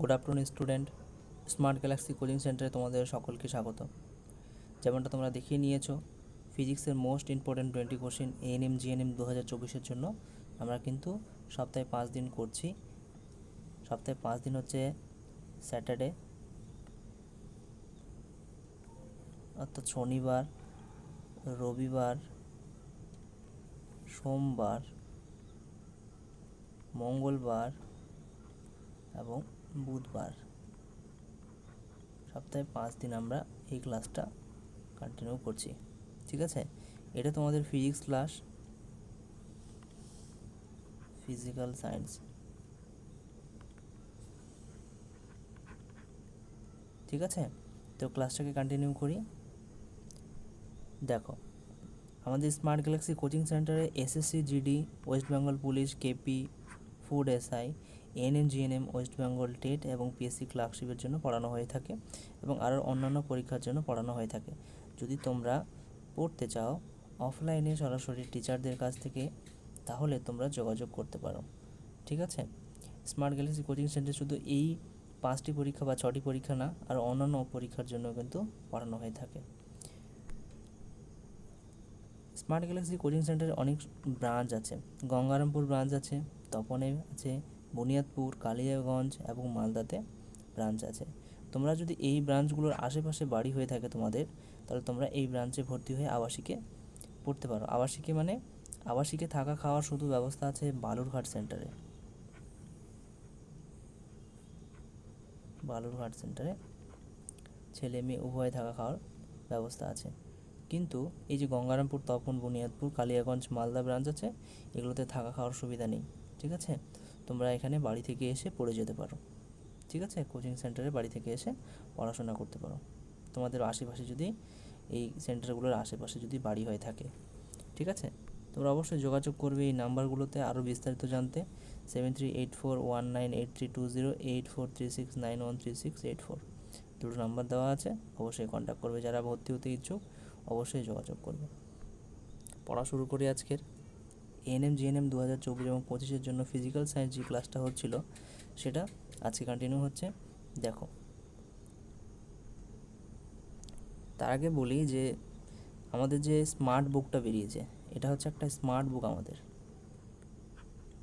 Good afternoon student Smart Galaxy coaching সেন্টারে তোমাদের সকলকে স্বাগত। যেমনটা তোমরা দেখিয়ে নিয়েছো ফিজিক্সের most important twenty question ANM GNM দু হাজার চব্বিশের জন্য আমরা কিন্তু সপ্তাহে পাঁচ দিন করছি। সপ্তাহে পাঁচ দিন হচ্ছে স্যাটারডে অর্থাৎ শনিবার, রবিবার, সোমবার, মঙ্গলবার এবং বুধবার। সপ্তাহে পাঁচ দিন আমরা এই ক্লাসটা কন্টিনিউ করছি, ঠিক আছে? এটা তোমাদের ফিজিক্স ক্লাস ফিজিক্যাল সায়েন্স ঠিক আছে? তো ক্লাসটাকে কন্টিনিউ করি। দেখো, আমাদের স্মার্ট গ্যালাক্সি কোচিং সেন্টারে SSC GD West Bengal police KP food SI NM GNM West Bengal TET এবং পিএসসি ক্লার্কশিপের জন্য পড়ানো হয়ে থাকে এবং আরও অন্যান্য পরীক্ষার জন্য পড়ানো হয়ে থাকে। যদি তোমরা পড়তে চাও অফলাইনে সরাসরি টিচারদের কাছ থেকে, তাহলে তোমরা যোগাযোগ করতে পারো। ঠিক আছে? স্মার্ট গ্যালাক্সি কোচিং সেন্টার শুধু এই পাঁচটি পরীক্ষা বা ছটি পরীক্ষা না আর অন্যান্য পরীক্ষার জন্য কিন্তু পড়ানো হয়ে থাকে। স্মার্ট গ্যালাক্সি কোচিং সেন্টারে অনেক ব্রাঞ্চ আছে। গঙ্গারামপুর ব্রাঞ্চ আছে তপনে আছে বুনিয়াদপুর কালিয়াগঞ্জ এবং মালদাতে ব্রাঞ্চ আছে। তোমরা যদি এই ব্রাঞ্চগুলোর আশেপাশে বাড়ি হয়ে থাকে তোমাদের, তাহলে তোমরা এই ব্রাঞ্চে ভর্তি হয়ে আবাসিকে পড়তে পারো। আবাসিকে মানে আবাসিকে থাকা খাওয়ার শুধু ব্যবস্থা আছে বালুরঘাট সেন্টারে বালুরঘাট সেন্টারে ছেলে মেয়ে উভয় থাকা খাওয়ার ব্যবস্থা আছে। কিন্তু এই যে গঙ্গারামপুর, তপন বুনিয়াদপুর কালিয়াগঞ্জ, মালদা ব্রাঞ্চ আছে, এগুলোতে থাকা খাওয়ার সুবিধা নেই, ঠিক আছে? তোমরা এখানে বাড়ি থেকে এসে পড়ে যেতে পারো। ঠিক আছে? কোচিং সেন্টারে বাড়ি থেকে এসে পড়াশোনা করতে পারো। তোমাদের আশেপাশে যদি এই সেন্টারগুলোর আশেপাশে যদি বাড়ি হয়ে থাকে। ঠিক আছে? তোমরা অবশ্যই যোগাযোগ করবে এই নাম্বারগুলোতে আরও বিস্তারিত জানতে। Seven three eight four one nine eight three two zero eight four three six nine one three six eight four দুটো নাম্বার দেওয়া আছে, অবশ্যই কন্ট্যাক্ট করবে। যারা ভর্তি হতে ইচ্ছুক, অবশ্যই যোগাযোগ করবে। পড়া শুরু করি আজকের। এএনএম জিএনএম দু হাজার চব্বিশ এবং পঁচিশের জন্য ফিজিক্যাল সায়েন্স যে ক্লাসটা হচ্ছিল, সেটা আজকে কন্টিনিউ হচ্ছে। দেখো। তার আগে বলি যে, আমাদের যে স্মার্ট বুকটা বেরিয়েছে, এটা হচ্ছে একটা স্মার্ট বুক আমাদের।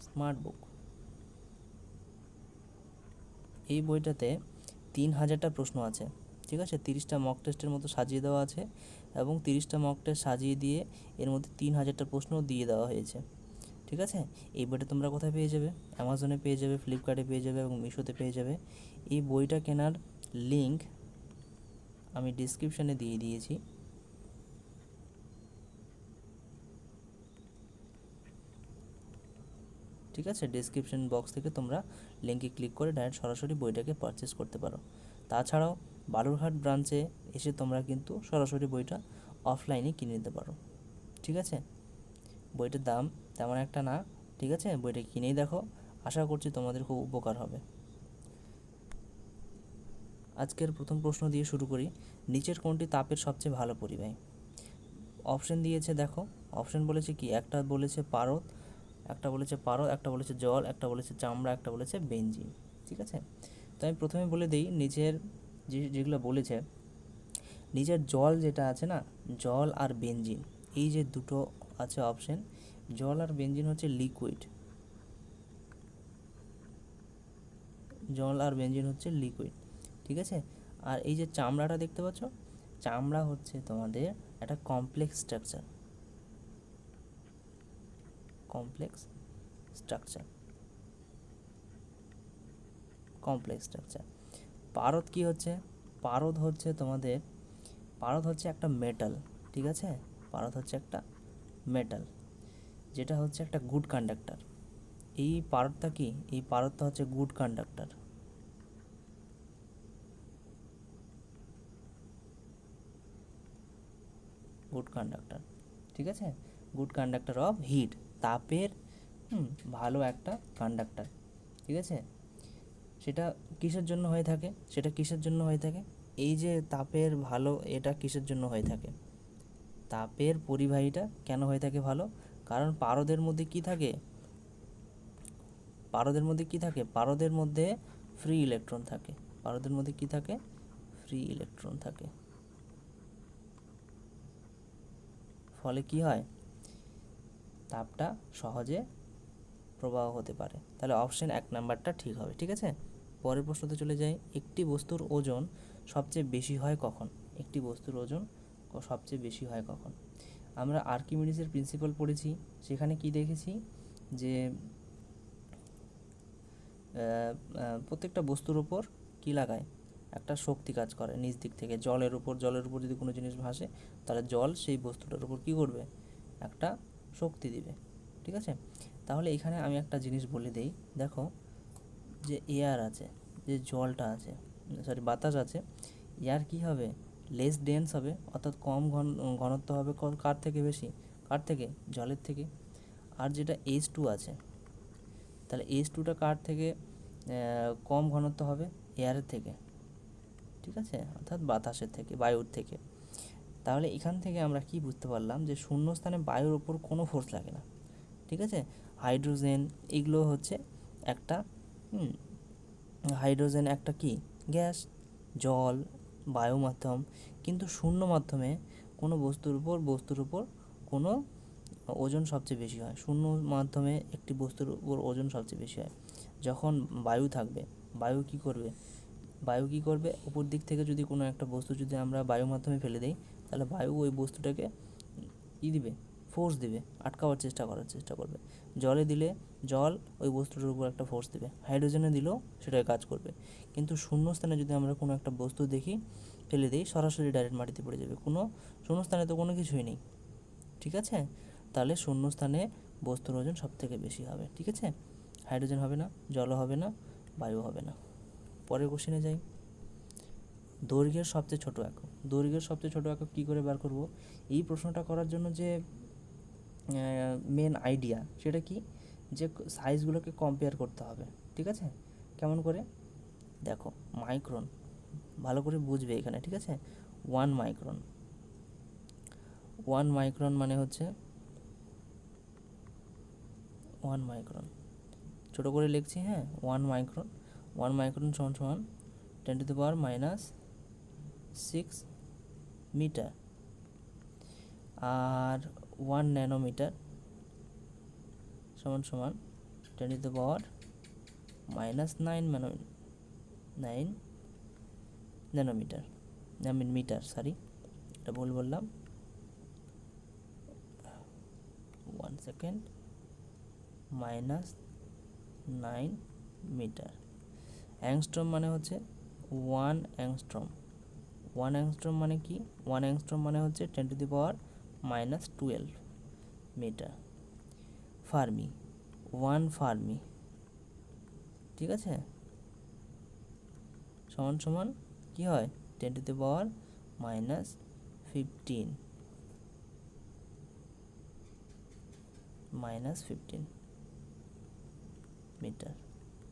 স্মার্ট বুক এই বইটাতে তিন হাজারটা প্রশ্ন আছে, ঠিক আছে? তিরিশটা মক টেস্টের মতো সাজিয়ে দেওয়া আছে। এবং তিরিশটা মক সাজিয়ে দিয়ে এর মধ্যে তিন হাজারটা প্রশ্ন দিয়ে দেওয়া হয়েছে। ঠিক আছে? এই বইটা তোমরা কোথায় পেয়ে যাবে? অ্যামাজনে পেয়ে যাবে ফ্লিপকার্টে পেয়ে যাবে এবং মিশোতে পেয়ে যাবে। এই বইটা কেনার লিঙ্ক আমি ডিসক্রিপশানে দিয়ে দিয়েছি। ঠিক আছে? ডিসক্রিপশন বক্স থেকে তোমরা লিঙ্কে ক্লিক করে ডাইরেক্ট সরাসরি বইটাকে পারচেস করতে পারো। তাছাড়াও বালুরঘাট ব্রাঞ্চে এসে তোমরা কিন্তু সরাসরি বইটা অফলাইনে কিনে নিতে পারো। ঠিক আছে? বইটার দাম তেমন একটা না, ঠিক আছে? বইটা কিনেই দেখো। আশা করছি তোমাদের খুব উপকার হবে। আজকের প্রথম প্রশ্ন দিয়ে শুরু করি। নিচের কোনটি তাপের সবচেয়ে ভালো পরিবাহী? অপশন দিয়েছে দেখো। অপশন বলেছে কি? একটা বলেছে পারদ, একটা বলেছে পারদ, একটা বলেছে জল, একটা বলেছে চামড়া, একটা বলেছে বেঞ্জিন। ঠিক আছে? তো আমি প্রথমে বলে দিই, নিচের যে, যেগুলো বলেছে, নিজের জল যেটা আছে না, জল আর বেঞ্জিন এই যে দুটো আছে অপশন জল আর বেঞ্জিন হচ্ছে লিকুইড জল আর বেঞ্জিন হচ্ছে লিকুইড ঠিক আছে? আর এই যে চামড়াটা দেখতে পাচ্ছ, চামড়া হচ্ছে তোমাদের একটা complex structure complex structure complex structure পারদ কি হচ্ছে? পারদ হচ্ছে তোমাদের, পারদ হচ্ছে একটা মেটাল ঠিক আছে? পারদ হচ্ছে একটা মেটাল যেটা হচ্ছে একটা গুড কন্ডাক্টর এই পারদটা কি? এই পারদটা হচ্ছে গুড কন্ডাক্টর গুড কন্ডাক্টর ঠিক আছে? গুড কন্ডাক্টর অফ হিট তাপের ভালো একটা কন্ডাক্টর ঠিক আছে? সেটা কিসের জন্য হয়ে থাকে? সেটা কিসের জন্য হয়ে থাকে? এই যে তাপের ভালো, এটা কিসের জন্য হয়ে থাকে? তাপের পরিবাহীটা কেন হয়ে থাকে ভালো? কারণ পারদের মধ্যে কি থাকে? পারদের মধ্যে কি থাকে? পারদের মধ্যে ফ্রি ইলেকট্রন থাকে। পারদের মধ্যে কি থাকে? ফ্রি ইলেকট্রন থাকে। ফলে কি হয়? তাপটা সহজে প্রবাহ হতে পারে। তাহলে অপশন এক নাম্বারটা ঠিক হবে, ঠিক আছে? পরের প্রশ্নতে চলে যাই, একটি বস্তুর ওজন সবচেয়ে বেশি হয় কখন? একটি বস্তুর ওজন সবচেয়ে বেশি হয় কখন? আমরা আর্কিমিডিসের প্রিন্সিপাল পড়েছি, সেখানে কি দেখেছি? যে প্রত্যেকটা বস্তুর ওপর কী লাগায়? একটা শক্তি কাজ করে নিজ দিক থেকে, জলের উপর জলের উপর যদি কোনো জিনিস ভাসে, তাহলে জল সেই বস্তুটার উপর কী করবে? একটা শক্তি দিবে, ঠিক আছে? তাহলে এখানে আমি একটা জিনিস বলে দেই, দেখো যে এয়ার আছে, যে জলটা আছে সরি বাতাস আছে এয়ার কী হবে? লেস ডেন্স হবে, অর্থাৎ কম ঘন, ঘনত্ব হবে কার থেকে বেশি? কার থেকে? জলের থেকে। আর যেটা এইচ টু আছে, তাহলে এইচ টুটা কার থেকে? কম ঘনত্ব হবে এয়ারের থেকে। ঠিক আছে? অর্থাৎ বাতাসের থেকে, বায়ুর থেকে। তাহলে এখান থেকে আমরা কি বুঝতে পারলাম? যে শূন্যস্থানে বায়ুর ওপর কোনো ফোর্স লাগে না। ঠিক আছে? হাইড্রোজেন এগুলো হচ্ছে একটা হাইড্রোজেন একটা কি? গ্যাস, জল বায়ু মাধ্যম কিন্তু শূন্য মাধ্যমে কোনো বস্তুর উপর বস্তুর উপর কোনো ওজন সবচেয়ে বেশি হয়। শূন্য মাধ্যমে একটি বস্তুর উপর ওজন সবচেয়ে বেশি হয়। যখন বায়ু থাকবে, বায়ু কি করবে? বায়ু কি করবে? উপর দিক থেকে যদি কোনো একটা বস্তু যদি আমরা বায়ু মাধ্যমে ফেলে দিই, তাহলে বায়ু ওই বস্তুটাকে ই দিবে। ফোর্স দিবে, আটকাবার চেষ্টা করার চেষ্টা করবে। জলে দিলে জল ওই বস্তুটার উপর একটা ফোর্স দেবে। হাইড্রোজেনে দিলেও সেটাই কাজ করবে। কিন্তু শূন্যস্থানে যদি আমরা কোনো একটা বস্তু দেখি, ফেলে দিই, সরাসরি ডাইরেক্ট মাটিতে পড়ে যাবে। কোনো শূন্যস্থানে তো কোনো কিছুই নেই। ঠিক আছে? তাহলে শূন্যস্থানে বস্তুর ওজন সব থেকে বেশি হবে। ঠিক আছে? হাইড্রোজেন হবে না, জলও হবে না বায়ু হবে না। পরের কোশ্চেনে যাই। দৈর্ঘ্যের সবচেয়ে ছোট একক। দৈর্ঘ্যের সবচেয়ে ছোট একক কী করে বার করব? এই প্রশ্নটা করার জন্য যে মেন আইডিয়া সেটা কি? যে সাইজগুলোকে কম্পেয়ার করতে হবে, ঠিক আছে? কেমন করে? দেখো মাইক্রন ভালো করে বুঝবে এখানে, ঠিক আছে? ওয়ান মাইক্রন ওয়ান মাইক্রন মানে হচ্ছে ওয়ান মাইক্রন ছোটো করে লিখছি হ্যাঁ? ওয়ান মাইক্রন ওয়ান মাইক্রন সমান সমান ten to the power minus six metre R one nanometre সমান সমান ten to the power minus nine nano nine nanometre I mean metre sorry এটা ভুল বললাম। One second minus nine metre angstrom মানে হচ্ছে one angstrom one angstrom মানে কি? One angstrom মানে হচ্ছে ten to the power minus twelve metre fermi one fermi ঠিক আছে? সমান সমান কী হয়? Ten to the power minus fifteen minus fifteen metre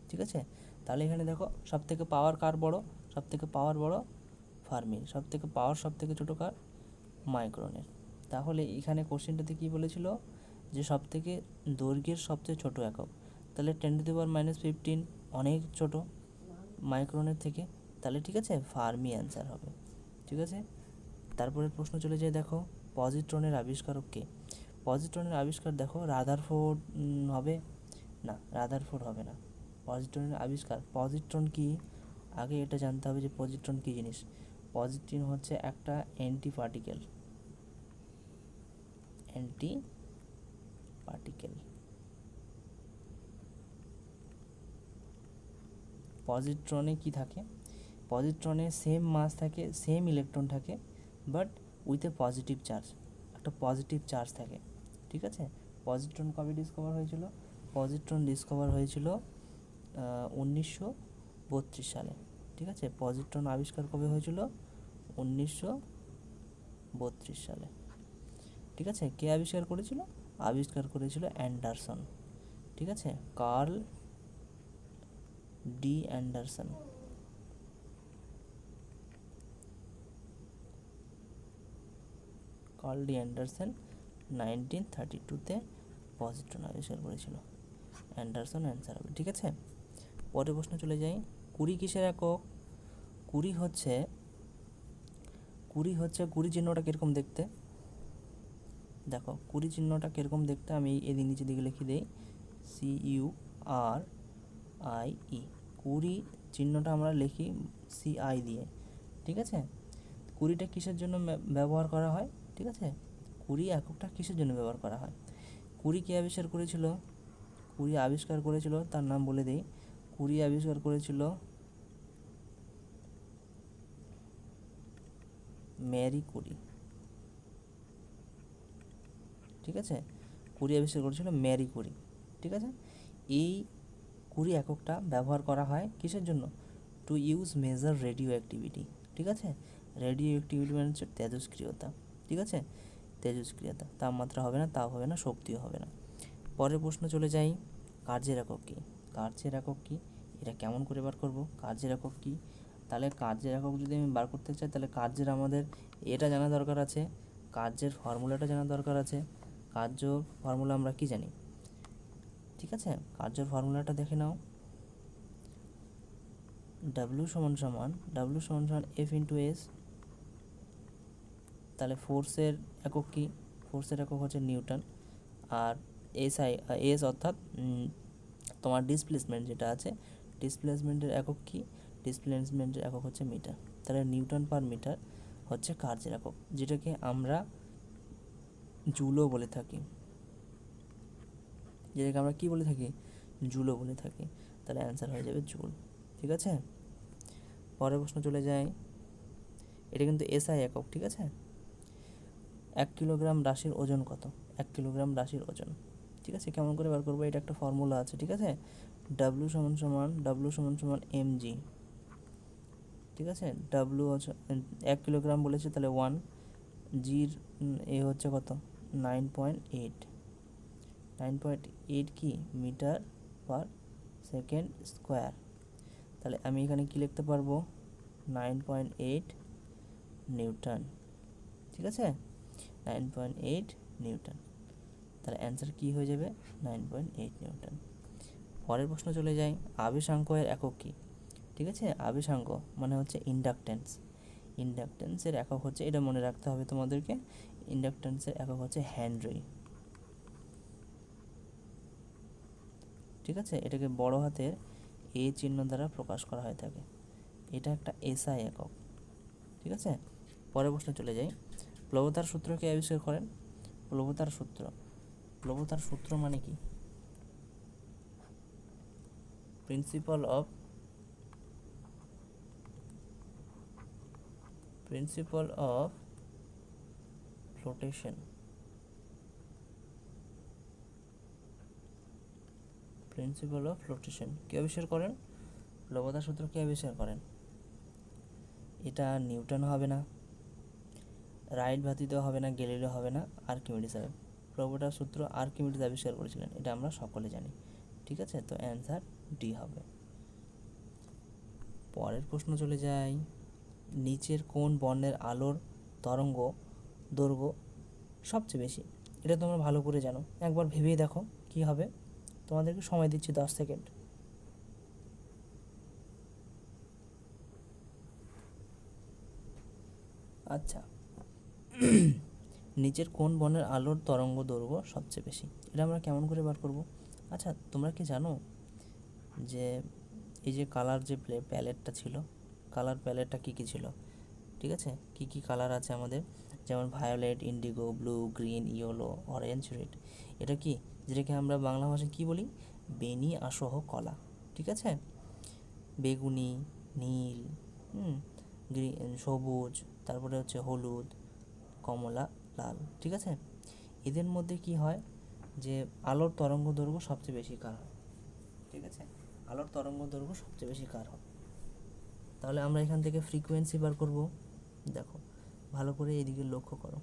ঠিক আছে? তাহলে এখানে দেখো সব থেকে পাওয়ার কার বড়? সব থেকে পাওয়ার বড় ফার্মির সব থেকে পাওয়ার সব থেকে ছোটো কার? মাইক্রনের তাহলে এখানে কোশ্চেনটাতে কী বলেছিল? যে সব থেকে দৈর্ঘ্যের সবচেয়ে ছোট একক। তাহলে ten to the power minus fifteen অনেক ছোট মাইক্রোনের থেকে। তাহলে ঠিক আছে, ফার্মি অ্যান্সার হবে। ঠিক আছে? তারপরে প্রশ্ন চলে যায়, দেখো পজিট্রনের আবিষ্কারক কে? পজিট্রনের আবিষ্কার, দেখো রাদারফোর্ড হবে? না রাদারফোর্ড হবে না। পজিট্রনের আবিষ্কার পজিট্রন কি? আগে এটা জানতে হবে যে পজিট্রন কী জিনিস? পজিট্রন হচ্ছে একটা অ্যান্টি পার্টিকেল অ্যান্টি পার্টিকেল পজিট্রনে কি থাকে? পজিট্রনে সেম মাস থাকে সেম ইলেকট্রন থাকে but with a positive charge একটা পজিটিভ চার্জ থাকে, ঠিক আছে? পজিট্রন কবে ডিসকভার হয়েছিল? পজিট্রন ডিসকভার হয়েছিল উনিশশো বত্রিশ সালে, ঠিক আছে? পজিট্রন আবিষ্কার কবে হয়েছিল? উনিশশো বত্রিশ সালে। ঠিক আছে? কে আবিষ্কার করেছিল? আবিষ্কার করেছিল অ্যান্ডারসন। ঠিক আছে? Carl D Anderson. Carl D Anderson nineteen thirty টুতে পজিট্রন আবিষ্কার করেছিল। অ্যান্ডারসন অ্যান্সার হবে। ঠিক আছে? পরের প্রশ্ন চলে যাই। কুড়ি কিসের একক? কুড়ি হচ্ছে কুড়ি হচ্ছে কুড়ি চিহ্নটা কীরকম দেখতে? দেখো, কুড়ি চিহ্নটা কীরকম দেখতে আমি এদিক নিচে দিকে লিখে দিই। C U R I E কুড়ি চিহ্নটা আমরা লিখি সি আই দিয়ে, ঠিক আছে? কুড়িটা কিসের জন্য ব্যব- ব্যবহার করা হয়? ঠিক আছে? কুড়ি এককটা কিসের জন্য ব্যবহার করা হয়? কুড়ি কে আবিষ্কার করেছিল? কুড়ি আবিষ্কার করেছিল, তার নাম বলে দিই। কুড়ি আবিষ্কার করেছিল ম্যারি কুড়ি। ঠিক আছে? কুড়ি আবিষ্কার করেছিল ম্যারি কুড়ি ঠিক আছে? এই কুড়ি এককটা ব্যবহার করা হয় কিসের জন্য? To use measure radioactivity ঠিক আছে? রেডিও অ্যাক্টিভিটি মানে হচ্ছে তেজস্ক্রিয়তা, ঠিক আছে? তেজস্ক্রিয়তা, তাপমাত্রা হবে না, তাপ হবে না, শক্তিও হবে না। পরের প্রশ্ন চলে যাই, কার্যের একক কী? কার্যের একক কী? এটা কেমন করে বার করব? কার্যের একক কী? তাহলে কার্যের একক যদি আমি বার করতে চাই, তাহলে কার্যের আমাদের এটা জানা দরকার আছে, কার্যের ফর্মুলাটা জানা দরকার আছে। কার্য ফর্মুলা আমরা কি জানি? ঠিক আছে? কার্যের ফর্মুলাটা দেখে নাও। ডাব্লিউ সমান সমান ডাব্লিউ সমান সমান এফ ইন্টু এস তাহলে ফোর্সের একক কি? ফোর্সের একক হচ্ছে নিউটন, আর এস আই এস অর্থাৎ তোমার ডিসপ্লেসমেন্ট যেটা আছে ডিসপ্লেসমেন্টের একক কি? ডিসপ্লেসমেন্টের একক হচ্ছে মিটার তাহলে নিউটন পার মিটার হচ্ছে কার্যের একক, যেটাকে আমরা জুলও বলে থাকি। যেটাকে আমরা কি বলে থাকি? জুলো বলে থাকি। তাহলে অ্যান্সার হয়ে যাবে জুল। ঠিক আছে? পরের প্রশ্ন চলে যায় এটা কিন্তু এসআই একক, ঠিক আছে? এক কিলোগ্রাম রাশির ওজন কত? এক কিলোগ্রাম রাশির ওজন। ঠিক আছে? কেমন করে বার করব? এটা একটা ফর্মুলা আছে, ঠিক আছে? ডাব্লু সমান সমান ডাব্লু সমান সমান এম জি ঠিক আছে? ডাব্লু এক কিলোগ্রাম বলেছে, তাহলে ওয়ান জির এ হচ্ছে কত? Nine point eight. Nine point eight কি? Metre per second square. তাহলে আমি এখানে কি লিখতে পারব? Nine point eight newton. ঠিক আছে? Nine point eight newton. তাহলে অ্যান্সার কী হয়ে যাবে? Nine point eight newton. পরের প্রশ্ন চলে যাই। আবেশাঙ্ক এর একক কী? ঠিক আছে? আবেশাঙ্ক মানে হচ্ছে ইন্ডাকটেন্স। ইন্ডাকটেন্সের একক হচ্ছে, এটা মনে রাখতে হবে তোমাদেরকে ইন্ডাকটেন্সের একক হচ্ছে হ্যান্ড্রি ঠিক আছে? এটাকে বড় হাতের এ চিহ্ন দ্বারা প্রকাশ করা হয়ে থাকে। এটা একটা এসআই একক। ঠিক আছে? পরের প্রশ্ন চলে যাই। প্লবতার সূত্র কে আবিষ্কার করেন? প্লবতার সূত্র। প্লবতার সূত্র মানে কি? Principle of principle of flotation principle of flotation কে আবিষ্কার করেন? প্লবতার সূত্র কে আবিষ্কার করেন? এটা নিউটন হবে না। রাইট ভাতিত হবে না গেলিলিও হবে না, আর্কিমিডিস হবে। প্রভুটার সূত্র আর্কিমিডিস আবিষ্কার করেছিলেন, এটা আমরা সকলে জানি। ঠিক আছে? তো অ্যান্সার ডি হবে। পরের প্রশ্ন চলে যাই নিচের কোন বর্ণের আলোর তরঙ্গ দৈর্ঘ্য সবচেয়ে বেশি। এটা তোমরা ভালো করে জানো। একবার ভেবেই দেখো কি হবে। তোমাদেরকে সময় দিচ্ছি দশ সেকেন্ড। আচ্ছা। নিচের কোন বনের আলোর তরঙ্গ দৈর্ঘ্য সবচেয়ে বেশি? এটা আমরা কেমন করে বার করব? আচ্ছা তোমরা কি জানো যে এই যে কালার যে প্যালেটটা ছিল, কালার প্যালেটটা কী কী ছিল? ঠিক আছে? কী কী কালার আছে আমাদের? যেমন violet indigo blue green yellow orange red এটা কি? যেটাকে আমরা বাংলা ভাষায় কী বলি? বেনি আসহ কলা। ঠিক আছে? বেগুনি, নীল, হুম সবুজ, তারপরে হচ্ছে হলুদ, কমলা, লাল। ঠিক আছে? এদের মধ্যে কি হয়? যে আলোর তরঙ্গ দৈর্ঘ্য সবচেয়ে বেশি কার হয়? ঠিক আছে? আলোর তরঙ্গ দৈর্ঘ্য সবচেয়ে বেশি কার হয়? তাহলে আমরা এখান থেকে ফ্রিকোয়েন্সি বার করব। দেখো ভালো করে এদিকে লক্ষ্য করো।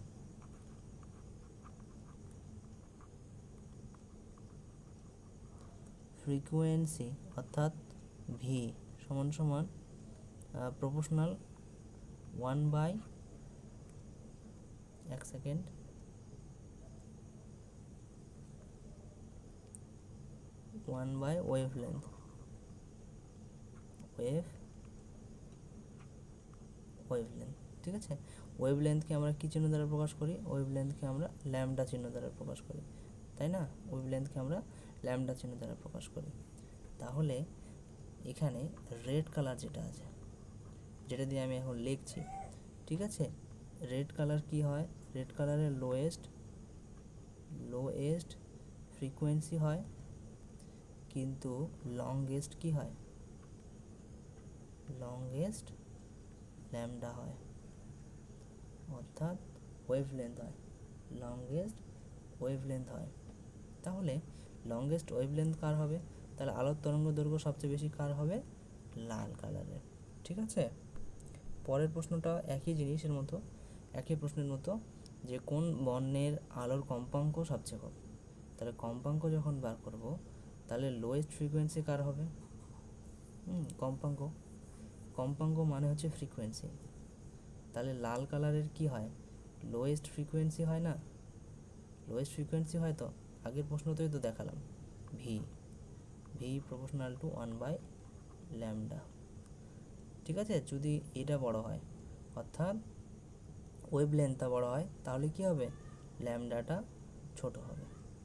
ফ্রিকোয়েন্সি অর্থাৎ ভি সমান সমান প্রপোর্শনাল ওয়ান বাই এক second one by wavelength wave wavelength ঠিক আছে? ওয়েভলেন্থকে আমরা কী চিহ্ন দ্বারা প্রকাশ করি? ওয়েভলেন্থকে আমরা ল্যামডা চিহ্ন দ্বারা প্রকাশ করি। তাই না? ওয়েভলেন্থকে আমরা ল্যামডা চিহ্ন দ্বারা প্রকাশ করি। তাহলে এখানে রেড কালার যেটা আছে, যেটা দিয়ে আমি এখন লিখছি, ঠিক আছে? রেড কালার কি হয়? রেড কালারের লোয়েস্ট লোয়েস্ট ফ্রিকোয়েন্সি হয়, কিন্তু লংগেস্ট কি হয়? লংগেস্ট ল্যামডা হয়। অর্থাৎ ওয়েভলেন্থ হয়। লংগেস্ট ওয়েভলেন্থ হয়। তাহলে লংগেস্ট ওয়েভলেন্থ কার হবে? তাহলে আলোর তরঙ্গ দৈর্ঘ্য সবচেয়ে বেশি কার হবে? লাল কালারের ঠিক আছে? পরের প্রশ্নটা একই জিনিসের মতো, একই প্রশ্নের মতো যে কোন বর্ণের আলোর কম্পাঙ্ক সবচেয়ে কম? তাহলে কম্পাঙ্ক যখন বার করব, তাহলে লোয়েস্ট ফ্রিকোয়েন্সি কার হবে? কম্পাঙ্ক। কম্পাঙ্ক মানে হচ্ছে ফ্রিকোয়েন্সি তাহলে লাল কালারের কি হয়? লোয়েস্ট ফ্রিকোয়েন্সি হয় না? লোয়েস্ট ফ্রিকোয়েন্সি হয় তো? আগের প্রশ্নতেই তো দেখালাম। V V proportional to one by lambda ঠিক আছে? যদি এটা বড় হয়, অর্থাৎ ওয়েভ লেন্থটা বড় হয়, তাহলে কি হবে? ল্যামডাটা ছোট হবে।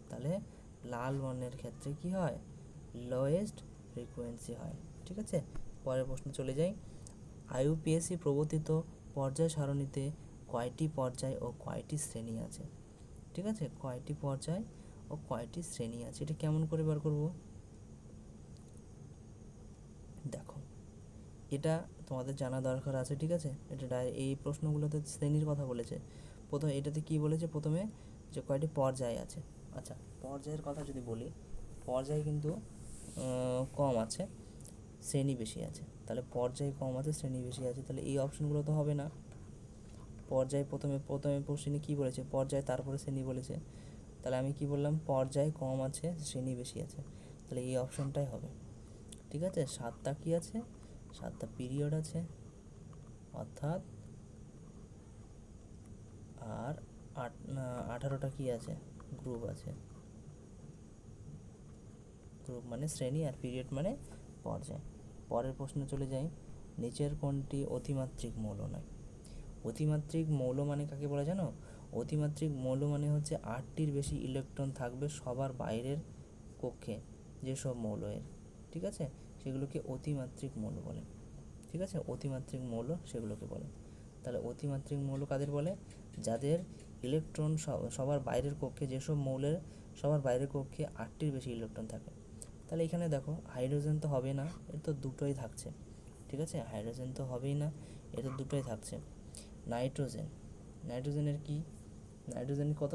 তাহলে লাল বর্ণের ক্ষেত্রে কি হয়? লোয়েস্ট ফ্রিকোয়েন্সি হয়। ঠিক আছে? পরের প্রশ্ন চলে যাই। আইইউপিএসসি প্রবর্তিত পর্যায় সারণীতে কয়টি পর্যায় ও কয়টি শ্রেণি আছে? ঠিক আছে? কয়টি পর্যায় ও কয়টি শ্রেণি আছে? এটা কেমন করে বার করব? দেখো, এটা তোমাদের জানা দরকার আছে, ঠিক আছে? এটা এই প্রশ্নগুলোতে শ্রেণির কথা বলেছে। প্রথমে এটাতে কি বলেছে? প্রথমে যে কয়টি পর্যায় আছে। আচ্ছা পর্যায়ের কথা যদি বলি, পর্যায় কিন্তু কম আছে, শ্রেণি বেশি আছে। তাহলে পর্যায় কম আছে, শ্রেণি বেশি আছে, তাহলে এই অপশনগুলো তো হবে না। পর্যায় প্রথমে প্রথমে প্রশ্নে কী বলেছে? পর্যায় তারপরে শ্রেণি বলেছে। তাহলে আমি কি বললাম? পর্যায় কম আছে, শ্রেণি বেশি আছে। তাহলে এই অপশনটাই হবে। ঠিক আছে? সাতটা কি আছে? সাতটা পিরিয়ড আছে। অর্থাৎ আর আট আঠারোটা কি আছে? গ্রুপ আছে। গ্রুপ মানে শ্রেণি আর পিরিয়ড মানে পর্যায়। পরের প্রশ্নে চলে যাই। নিচের কোনটি অতিমাত্রিক মৌল নয়? অতিমাত্রিক মৌল মানে কাকে বলা জানো? অতিমাত্রিক মৌল মানে হচ্ছে আটটির বেশি ইলেকট্রন থাকবে সবার বাইরের কক্ষে যেসব মৌল ঠিক আছে? সেগুলোকে অতিমাত্রিক মৌল বলে, ঠিক আছে? অতিমাত্রিক মৌল সেগুলোকে বলে। তাহলে অতিমাত্রিক মৌল কাদের বলে? যাদের ইলেকট্রন সবার বাইরের কক্ষে যেসব মৌলের, সবার বাইরের কক্ষে আটটির বেশি ইলেকট্রন থাকে। তাহলে এখানে দেখো হাইড্রোজেন তো হবে না, এর তো দুটোই থাকছে, ঠিক আছে? হাইড্রোজেন তো হবেই না তো দুটোই থাকছে। নাইট্রোজেন নাইট্রোজেনের কি? নাইট্রোজেন কত?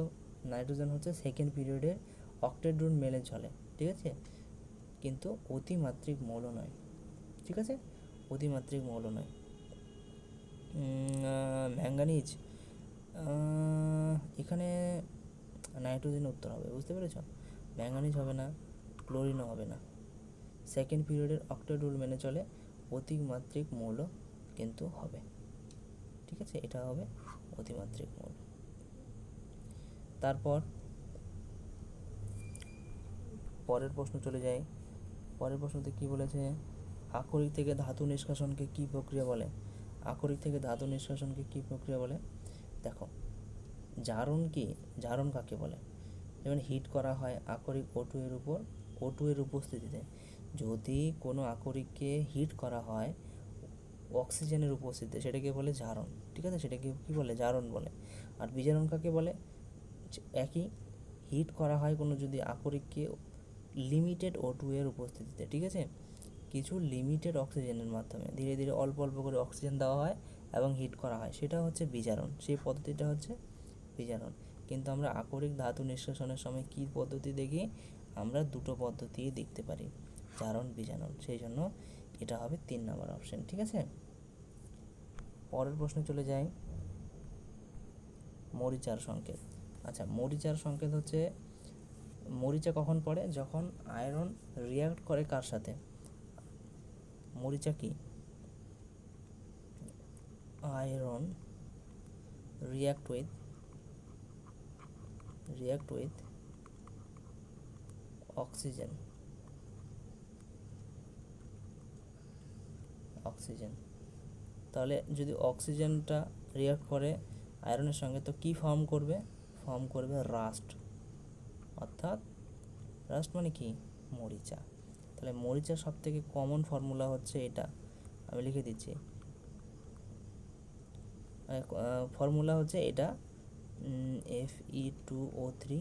নাইট্রোজেন হচ্ছে সেকেন্ড পিরিয়ডের অক্টেড্রোন মেলে চলে, ঠিক আছে? কিন্তু অতিমাত্রিক মৌল নয়, ঠিক আছে? অতিমাত্রিক মৌল নয়। ম্যাঙ্গানিজ এখানে নাইট্রোজেন উত্তর হবে, বুঝতে পেরেছ? ম্যাঙ্গানিজ হবে না। ক্লোরিনও হবে না। সেকেন্ড পিরিয়ডের অক্টেট রুল মেনে চলে, অতিমাত্রিক মৌল কিন্তু হবে। ঠিক আছে? এটা হবে অতিমাত্রিক মৌল। তারপর পরের প্রশ্ন চলে যাই। পরের প্রশ্নতে কি বলেছে? আকরিক থেকে ধাতু নিষ্কাশনকে কি প্রক্রিয়া বলে? আকরিক থেকে ধাতু নিষ্কাশনকে কি প্রক্রিয়া বলে? দেখো, জারণ কি? জারণ কাকে বলে? যেমন হিট করা হয়, আকরিক ও টু এর উপর ও উপস্থিতিতে। যদি কোনো আকরিককে হিট করা হয় অক্সিজেনের উপস্থিতিতে, সেটাকে বলে জারণ, ঠিক আছে? সেটাকে কী বলে? জারণ বলে। আর বিজারণ কাকে বলে একই হিট করা হয় কোনো যদি আকরিককে লিমিটেড ও টু এর উপস্থিতিতে, ঠিক আছে? কিছু লিমিটেড অক্সিজেনের মাধ্যমে, ধীরে ধীরে অল্প অল্প করে অক্সিজেন দেওয়া হয় এবং হিট করা হয়। সেটা হচ্ছে বিজারণ সেই পদ্ধতিটা হচ্ছে বিজারণ কিন্তু আমরা আকরিক ধাতু নিষ্কাশনের সময় কী পদ্ধতি দেখি? আমরা দুটো পদ্ধতি দেখতে পারি, জারণ, বিজারণ। সেই জন্য এটা হবে তিন নম্বর অপশন ঠিক আছে? পরের প্রশ্নে চলে যাই। মরিচার সংকেত। আচ্ছা মরিচার সংকেত হচ্ছে, মরিচা কখন পড়ে? যখন আয়রন রিয়াক্ট করে কার সাথে? মরিচা কি? Iron react with react with oxygen oxygen. তাহলে যদি অক্সিজেনটা রিয়াক্ট করে আয়রনের সঙ্গে, তো কি ফর্ম করবে? ফর্ম করবে রাস্ট অর্থাৎ রাস্ট মানে কি? মরিচা। তাহলে মরিচার সব থেকে কমন ফর্মুলা হচ্ছে এটা। আমি লিখে দিচ্ছি। ফর্মুলা হচ্ছে এটা। F E two O three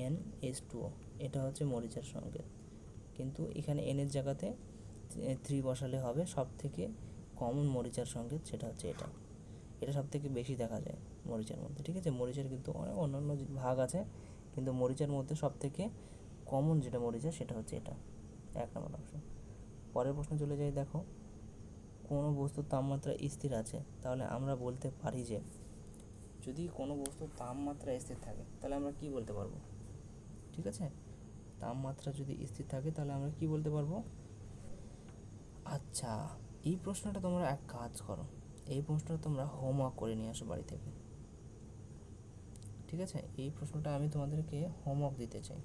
N S two এটা হচ্ছে মরিচার সংকেত কিন্তু এখানে এনের জায়গাতে থ্রি বসালে হবে সব থেকে কমন মরিচার সংকেত সেটা হচ্ছে এটা। এটা সব থেকে বেশি দেখা যায় মরিচার মধ্যে, ঠিক আছে? মরিচার কিন্তু অনেক অন্যান্য ভাগ আছে, কিন্তু মরিচার মধ্যে সব থেকে কমন যেটা মরিচা সেটা হচ্ছে এটা। এক নম্বর অপশন পরের প্রশ্ন চলে যাই, দেখো। কোনো বস্তুর তাপমাত্রা স্থির আছে, তাহলে আমরা বলতে পারি যে, যদি কোনো বস্তুর তাপমাত্রা স্থির থাকে, তাহলে আমরা কি বলতে পারব? ঠিক আছে? তাপমাত্রা যদি স্থির থাকে তাহলে আমরা কি বলতে পারব? আচ্ছা এই প্রশ্নটা তোমরা এক কাজ করো। এই প্রশ্নটা তোমরা হোমওয়ার্ক করে নিয়ে আসো বাড়ি থেকে। ঠিক আছে? এই প্রশ্নটা আমি তোমাদেরকে হোমওয়ার্ক দিতে চাই।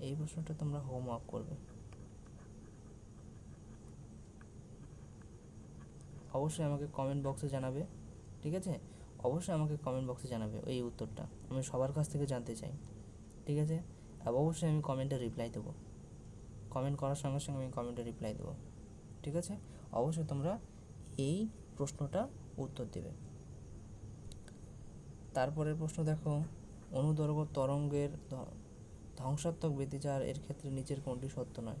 এই প্রশ্নটা তোমরা হোমওয়ার্ক করবে। অবশ্যই আমাকে কমেন্ট বক্সে জানাবে। ঠিক আছে? অবশ্যই আমাকে কমেন্ট বক্সে জানাবে এই উত্তরটা। আমি সবার কাছ থেকে জানতে চাই। ঠিক আছে? অবশ্যই আমি কমেন্টে রিপ্লাই দেবো। কমেন্ট করার সঙ্গে সঙ্গে আমি কমেন্টে রিপ্লাই দেবো। ঠিক আছে? অবশ্যই তোমরা এই প্রশ্নটা উত্তর দেবে। তারপরের প্রশ্ন দেখো, অনুদর্গ তরঙ্গের ধ্বংসাত্মক ব্যতিচার এর ক্ষেত্রে নিচের কোনটি সত্য নয়?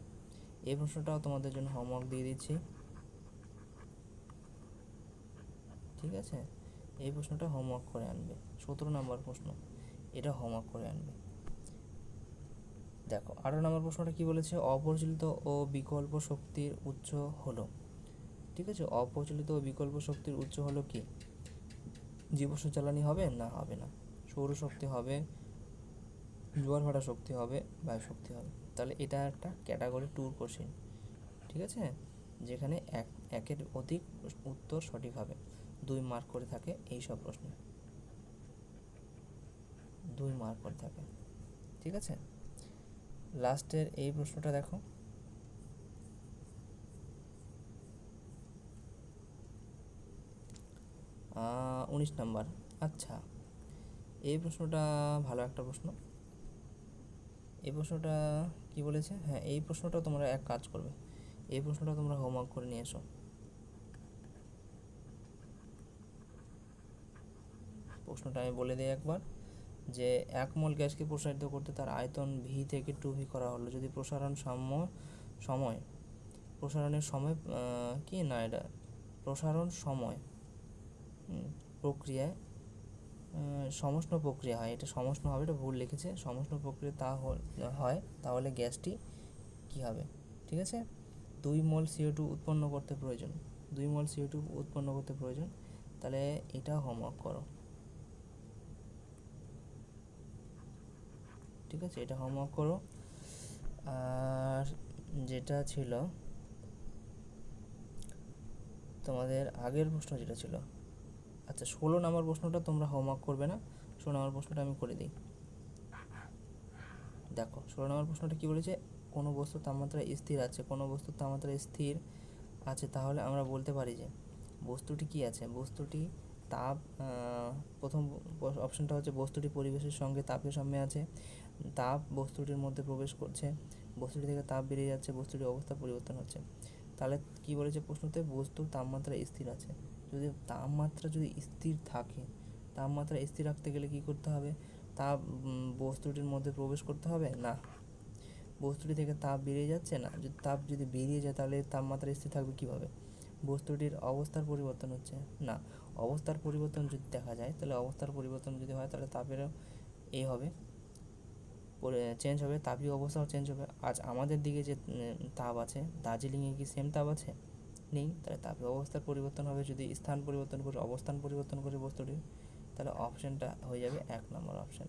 এই প্রশ্নটাও তোমাদের জন্য হোমওয়ার্ক দিয়ে দিচ্ছি। ঠিক আছে? এই প্রশ্নটা হোমওয়ার্ক করে আনবে। সতেরো নম্বর প্রশ্ন, এটা হোমওয়ার্ক করে আনবে। দেখো আঠারো নম্বর প্রশ্নটা কি বলেছে? অপরিচালিত ও বিকল্প শক্তির উৎস হলো। ঠিক আছে? অপ্রচলিত ও বিকল্প শক্তির উৎস হলো কি? জীবাশ্ম জ্বালানি হবে না হবে না? সৌরশক্তি হবে, জোয়ার ভাটা শক্তি হবে, বায়ু শক্তি হবে। তাহলে এটা একটা ক্যাটাগরি ট্যুর কোশ্চেন ঠিক আছে? যেখানে এক, একের অধিক উত্তর সঠিক হবে। দুই মার্ক করে থাকে এই সব প্রশ্নে। দুই মার্ক করে থাকে। ঠিক আছে? লাস্টের এই প্রশ্নটা দেখো। উনিশ নাম্বার। আচ্ছা এই প্রশ্নটা ভালো একটা প্রশ্ন। এই প্রশ্নটা কি বলেছে? হ্যাঁ এই প্রশ্নটা তোমরা এক কাজ করবে। এই প্রশ্নটা তোমরা হোমওয়ার্ক করে নিয়ে এসো। প্রশ্নটা আমি বলে দিই একবার। যে এক মোল গ্যাসকে প্রসারিত করতে তার আয়তন ভি থেকে টু ভি করা হলো। যদি প্রসারণ সাম্য সময়, প্রসারণের সময় কি? না, এটা প্রসারণ সময় প্রক্রিয়ায় সমষ্ণ প্রক্রিয়া হয়। এটা সমষ্ণ হবে, এটা ভুল লিখেছে। সমষ্ণ প্রক্রিয়া তা হয়, তাহলে গ্যাসটি কি হবে? ঠিক আছে? দুই মোল সিও টু উৎপন্ন করতে প্রয়োজন। দুই মোল সিও টু উৎপন্ন করতে প্রয়োজন। তাহলে এটা হোমওয়ার্ক করো। ঠিক আছে, এটা হোমওয়ার্ক করো। আর যেটা ছিল, তোমাদের আগের প্রশ্ন যেটা ছিল আচ্ছা ষোলো নম্বর প্রশ্নটা তোমরা হোমওয়ার্ক করবে না, ষোলো নম্বর প্রশ্নটা আমি করে দিই। দেখো, ষোলো নম্বর প্রশ্নটা কী বলেছে? কোনো বস্তুর তাপমাত্রা স্থির আছে, কোনো বস্তুর তাপমাত্রা স্থির আছে, তাহলে আমরা বলতে পারি যে বস্তুটি কি আছে? বস্তুটি তাপ প্রথম অপশনটা হচ্ছে বস্তুটি পরিবেশের সঙ্গে তাপের সামনে আছে। তাপ বস্তুটির মধ্যে প্রবেশ করছে। বস্তুটি থেকে তাপ বেরিয়ে যাচ্ছে, বস্তুটির অবস্থা পরিবর্তন হচ্ছে। তাহলে কি বলেছে প্রশ্নতে? বস্তুর তাপমাত্রা স্থির আছে। যদি তাপমাত্রা যদি স্থির থাকে, তাপমাত্রা স্থির রাখতে গেলে কি করতে হবে? তাপ বস্তুটির মধ্যে প্রবেশ করতে হবে? না। বস্তুটি থেকে তাপ বেরিয়ে যাচ্ছে না। যদি তাপ যদি বেরিয়ে যায়, তাহলে তাপমাত্রা স্থির থাকবে কীভাবে? বস্তুটির অবস্থার পরিবর্তন হচ্ছে? না। অবস্থার পরিবর্তন যদি দেখা যায়, তাহলে অবস্থার পরিবর্তন যদি হয়, তাহলে তাপেরও এই হবে। চেঞ্জ হবে, তাপীয় অবস্থাও চেঞ্জ হবে। আজ আমাদের দিকে যে তাপ আছে, দার্জিলিংয়ে কি সেম তাপ আছে? নেই। তাহলে তাপীয় অবস্থার পরিবর্তন হবে। যদি স্থান পরিবর্তন করে, অবস্থান পরিবর্তন করে বস্তুটির, তাহলে অপশানটা হয়ে যাবে এক নম্বর অপশান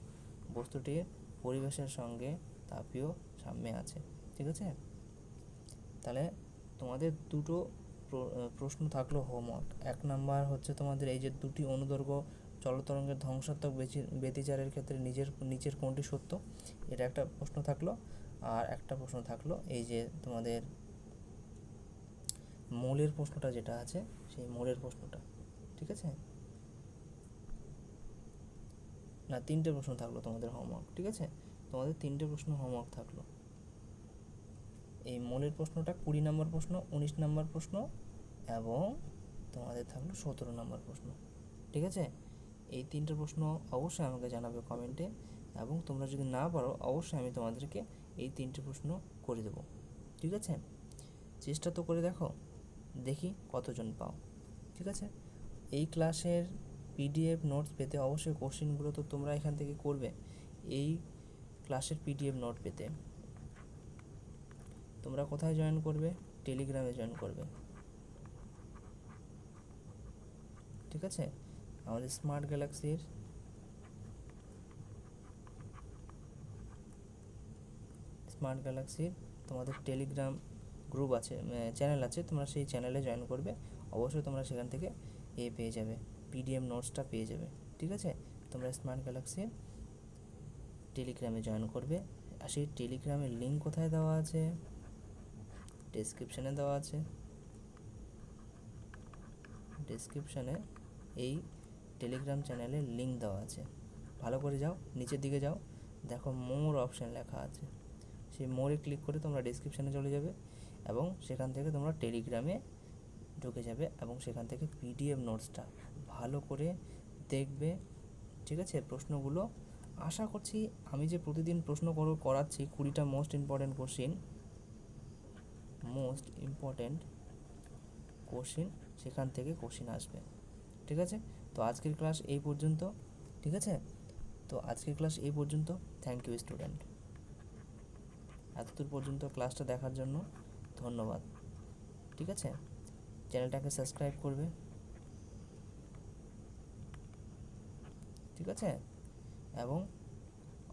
বস্তুটির পরিবেশের সঙ্গে তাপীয় সাম্যে আছে। ঠিক আছে? তাহলে তোমাদের দুটো প্র- প্রশ্ন থাকল হোমওয়ার্ক এক নাম্বার হচ্ছে তোমাদের এই যে দুটি অনুদৈর্ঘ্য জলতরঙ্গের ধ্বংসাত্মক ব্যতিচারের ক্ষেত্রে নিজের নিচের কোনটি সত্য? এটা একটা প্রশ্ন থাকল। আর একটা প্রশ্ন থাকল, এই যে তোমাদের মূলের প্রশ্নটা যেটা আছে, সেই মূলের প্রশ্নটা, ঠিক আছে? না, তিনটে প্রশ্ন থাকল তোমাদের হোমওয়ার্ক ঠিক আছে? তোমাদের তিনটে প্রশ্ন হোমওয়ার্ক থাকল। এই মূলের প্রশ্নটা কুড়ি নম্বর প্রশ্ন, উনিশ নম্বর প্রশ্ন এবং তোমাদের থাকল সতেরো নম্বর প্রশ্ন, ঠিক আছে? এই তিনটে প্রশ্ন অবশ্যই আমাকে জানাবে কমেন্টে এবং তোমরা যদি না পারো, অবশ্যই আমি তোমাদেরকে এই তিনটে প্রশ্ন করে দেবো। ঠিক আছে? চেষ্টা তো করে দেখো, দেখি কতজন পাও। ঠিক আছে? এই ক্লাসের পিডিএফ নোটস পেতে অবশ্যই কোশ্চেনগুলো তো তোমরা এখান থেকে করবে, এই ক্লাসের পিডিএফ নোট পেতে। তোমরা কোথায় জয়েন করবে? টেলিগ্রামে জয়েন করবে। ঠিক আছে? আমাদের স্মার্ট গ্যালাক্সির স্মার্ট গ্যালাক্সির তোমাদের টেলিগ্রাম গ্রুপ আছে চ্যানেল আছে, তোমরা সেই চ্যানেলে জয়েন করবে। অবশ্যই তোমরা সেখান থেকে এ পেয়ে যাবে পিডিএফ নোটসটা পেয়ে যাবে, ঠিক আছে? তোমরা স্মার্ট গ্যালাক্সির টেলিগ্রামে জয়েন করবে। আর সেই টেলিগ্রামের লিঙ্ক কোথায় দেওয়া আছে? ডেসক্রিপশানে দেওয়া আছে। ডেসক্রিপশানে এই টেলিগ্রাম চ্যানেলের লিঙ্ক দেওয়া আছে। ভালো করে যাও, নিচের দিকে যাও, দেখো মোর অপশান লেখা আছে। সেই মোরে ক্লিক করে তোমরা ডেসক্রিপশানে চলে যাবে এবং সেখান থেকে তোমরা টেলিগ্রামে ঢুকে যাবে এবং সেখান থেকে পিডিএফ নোটসটা ভালো করে দেখবে, ঠিক আছে? প্রশ্নগুলো আশা করছি আমি যে প্রতিদিন প্রশ্ন করো, করাচ্ছি, কুড়িটা most important question most important question সেখান থেকে কোশ্চিন আসবে, ঠিক আছে? তো আজকের ক্লাস এই পর্যন্ত, ঠিক আছে? তো আজকের ক্লাস এই পর্যন্ত। থ্যাংক ইউ স্টুডেন্ট এতদূর পর্যন্ত ক্লাসটা দেখার জন্য ধন্যবাদ। ঠিক আছে? চ্যানেলটাকে সাবস্ক্রাইব করবে। ঠিক আছে? এবং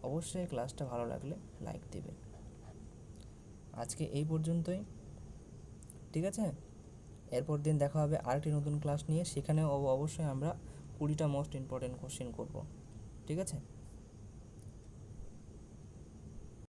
অবশ্যই ক্লাসটা ভালো লাগলে লাইক দেবে। আজকে এই পর্যন্তই। ঠিক আছে? এরপর দিন দেখা হবে আরেকটি নতুন ক্লাস নিয়ে। সেখানে অবশ্যই আমরা কুড়িটা মোস্ট ইম্পর্টেন্ট কোশ্চেন করব ঠিক আছে?